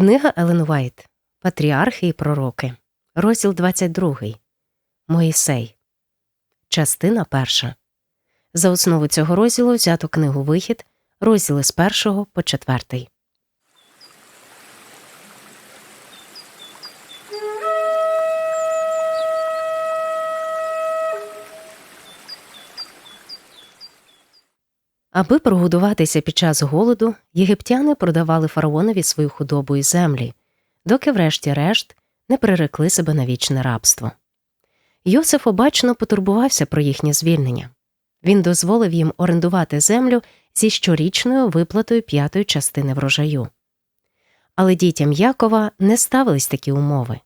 Книга Елен Вайт Патріархи і пророки. Розділ 22. Моїсей. Частина перша. За основу цього розділу взято книгу Вихід, розділи з першого по четвертий. Аби прогодуватися під час голоду, єгиптяни продавали фараонові свою худобу і землі, доки, врешті-решт, не прирекли себе на вічне рабство. Йосиф обачно потурбувався про їхнє звільнення. Він дозволив їм орендувати землю зі щорічною виплатою п'ятої частини врожаю. Але дітям Якова не ставились такі умови.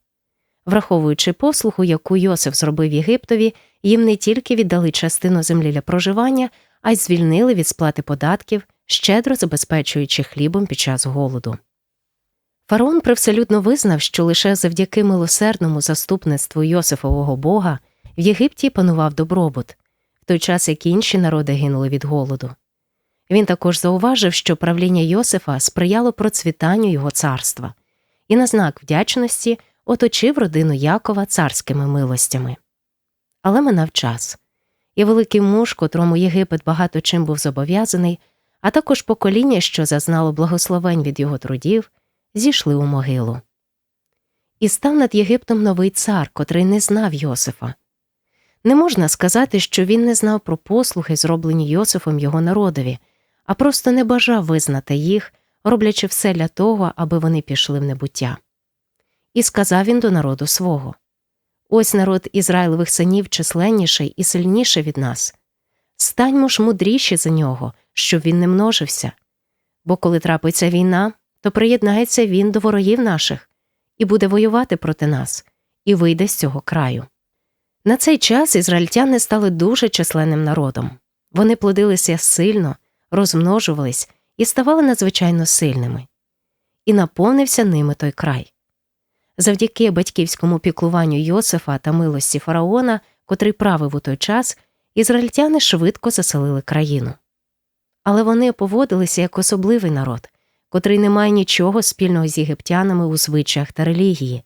Враховуючи послугу, яку Йосиф зробив Єгиптові, їм не тільки віддали частину землі для проживання, а й звільнили від сплати податків, щедро забезпечуючи хлібом під час голоду. Фараон привселюдно визнав, що лише завдяки милосердному заступництву Йосифового Бога в Єгипті панував добробут, в той час як інші народи гинули від голоду. Він також зауважив, що правління Йосифа сприяло процвітанню його царства, і на знак вдячності оточив родину Якова царськими милостями. Але минав час і великий муж, котрому Єгипет багато чим був зобов'язаний, а також покоління, що зазнало благословень від його трудів, зійшли у могилу. І став над Єгиптом новий цар, котрий не знав Йосифа. Не можна сказати, що він не знав про послуги, зроблені Йосифом його народові, а просто не бажав визнати їх, роблячи все для того, аби вони пішли в небуття. І сказав він до народу свого Ось народ Ізраїлевих синів численніший і сильніший від нас. Станьмо ж мудріші за нього, щоб він не множився. Бо коли трапиться війна, то приєднається він до ворогів наших і буде воювати проти нас, і вийде з цього краю. На цей час ізраїльтяни стали дуже численним народом. Вони плодилися сильно, розмножувались і ставали надзвичайно сильними. І наповнився ними той край. Завдяки батьківському піклуванню Йосифа та милості фараона, котрий правив у той час, ізраїльтяни швидко заселили країну. Але вони поводилися як особливий народ, котрий не має нічого спільного з єгиптянами у звичаях та релігії.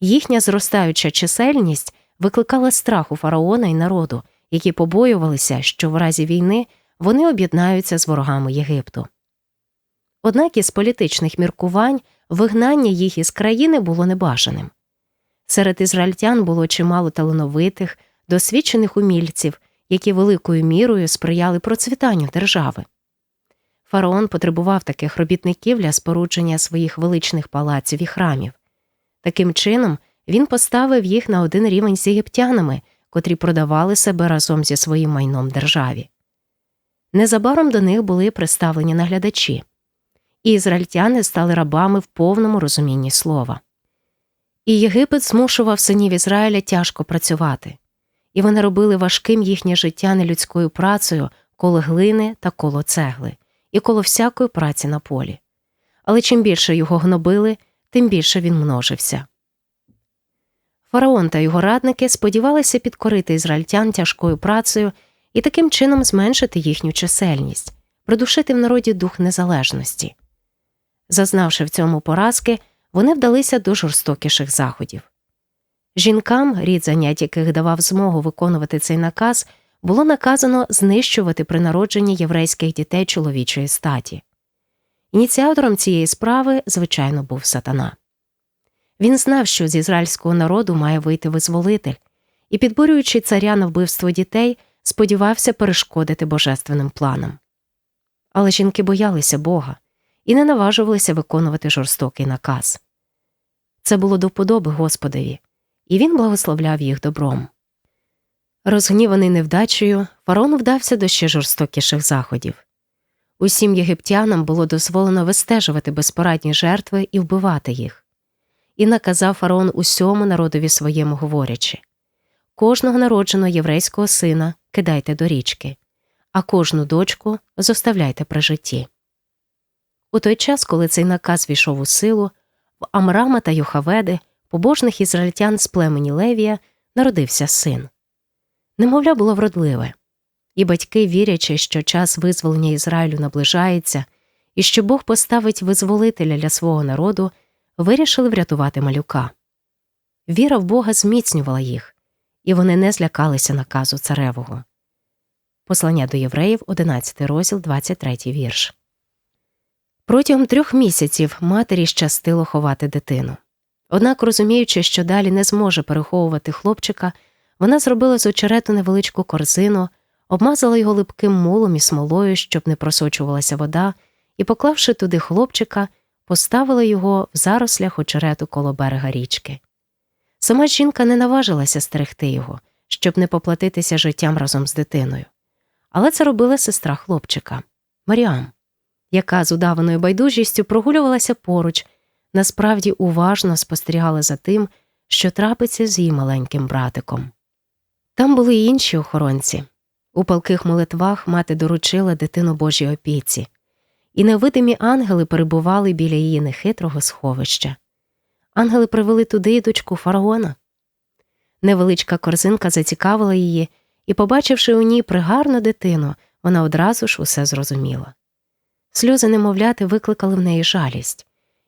Їхня зростаюча чисельність викликала страх у фараона і народу, які побоювалися, що в разі війни вони об'єднаються з ворогами Єгипту. Однак із політичних міркувань вигнання їх із країни було небажаним. Серед ізраїльтян було чимало талановитих, досвідчених умільців, які великою мірою сприяли процвітанню держави. Фараон потребував таких робітників для спорудження своїх величних палаців і храмів. Таким чином, він поставив їх на один рівень з єгиптянами, котрі продавали себе разом зі своїм майном державі. Незабаром до них були представлені наглядачі і ізраїльтяни стали рабами в повному розумінні слова. І Єгипет змушував синів Ізраїля тяжко працювати, і вони робили важким їхнє життя нелюдською працею коло глини та коло цегли, і коло всякої праці на полі. Але чим більше його гнобили, тим більше він множився. Фараон та його радники сподівалися підкорити ізраїльтян тяжкою працею і таким чином зменшити їхню чисельність, придушити в народі дух незалежності. Зазнавши в цьому поразки, вони вдалися до жорстокіших заходів. Жінкам, рід занять яких давав змогу виконувати цей наказ, було наказано знищувати при народженні єврейських дітей чоловічої статі. Ініціатором цієї справи, звичайно, був сатана. Він знав, що з ізраїльського народу має вийти визволитель, і, підбурюючи царя на вбивство дітей, сподівався перешкодити божественним планам. Але жінки боялися Бога і не наважувалися виконувати жорстокий наказ. Це було до вподоби Господові, і він благословляв їх добром. Розгніваний невдачею, фараон вдався до ще жорстокіших заходів. Усім єгиптянам було дозволено вистежувати безпорадні жертви і вбивати їх. І наказав фараон усьому народові своєму говорячи кожного народженого єврейського сина кидайте до річки, а кожну дочку зоставляйте при житті. У той час, коли цей наказ війшов у силу, в Амрама та Йохаведи, побожних ізраїльтян з племені Левія, народився син. Немовля було вродливе, і батьки, вірячи, що час визволення Ізраїлю наближається, і що Бог поставить визволителя для свого народу, вирішили врятувати малюка. Віра в Бога зміцнювала їх, і вони не злякалися наказу царевого. Послання до євреїв, 11 розділ, 23 вірш. Протягом трьох місяців матері щастило ховати дитину. Однак, розуміючи, що далі не зможе переховувати хлопчика, вона зробила з очерету невеличку корзину, обмазала його липким мулом і смолою, щоб не просочувалася вода, і, поклавши туди хлопчика, поставила його в зарослях очерету коло берега річки. Сама жінка не наважилася стерегти його, щоб не поплатитися життям разом з дитиною. Але це робила сестра хлопчика Маріам, яка з удаваною байдужістю прогулювалася поруч, насправді уважно спостерігала за тим, що трапиться з її маленьким братиком. Там були й інші охоронці. У палких молитвах мати доручила дитину Божій опіці, і невидимі ангели перебували біля її нехитрого сховища. Ангели привели туди й дочку фараона. Невеличка корзинка зацікавила її, і, побачивши у ній пригарну дитину, вона одразу ж усе зрозуміла. Сльози немовляти викликали в неї жалість,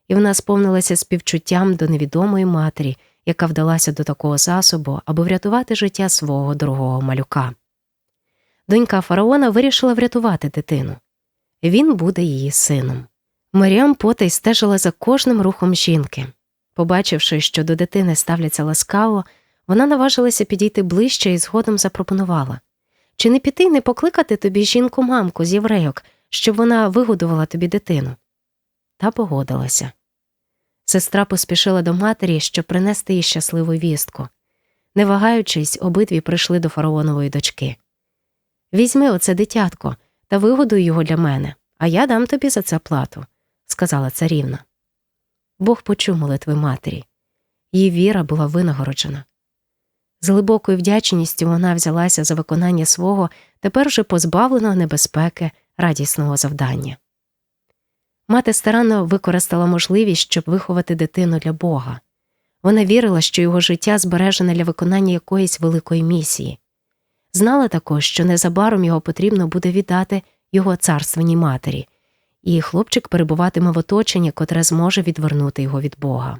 і вона сповнилася співчуттям до невідомої матері, яка вдалася до такого засобу, аби врятувати життя свого дорогого малюка. Донька фараона вирішила врятувати дитину. Він буде її сином. Маріам потай стежила за кожним рухом жінки. Побачивши, що до дитини ставляться ласкаво, вона наважилася підійти ближче і згодом запропонувала чи не піти не покликати тобі жінку мамку з єврейок, щоб вона вигодувала тобі дитину? Та погодилася. Сестра поспішила до матері, щоб принести їй щасливу вістку. Не вагаючись, обидві прийшли до фараонової дочки. Візьми оце дитятко та вигодуй його для мене, а я дам тобі за це плату, сказала царівна. Бог почув молитви матері. Її віра була винагороджена. З глибокою вдячністю вона взялася за виконання свого, тепер вже позбавленого небезпеки, радісного завдання. Мати старанно використала можливість, щоб виховати дитину для Бога. Вона вірила, що його життя збережене для виконання якоїсь великої місії. Знала також, що незабаром його потрібно буде віддати його царственній матері, і хлопчик перебуватиме в оточенні, котре зможе відвернути його від Бога.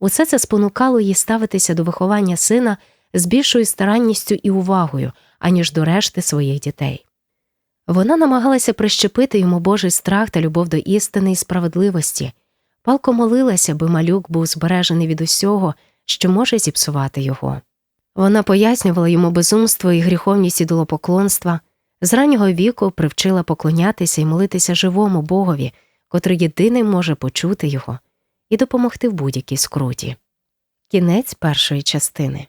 Усе це спонукало її ставитися до виховання сина з більшою старанністю і увагою, аніж до решти своїх дітей. Вона намагалася прищепити йому Божий страх та любов до істини і справедливості, палко молилася, би малюк був збережений від усього, що може зіпсувати його. Вона пояснювала йому безумство і гріховність ідолопоклонства, з раннього віку привчила поклонятися і молитися живому Богові, котрий єдиний може почути його і допомогти в будь-якій скруті. Кінець першої частини.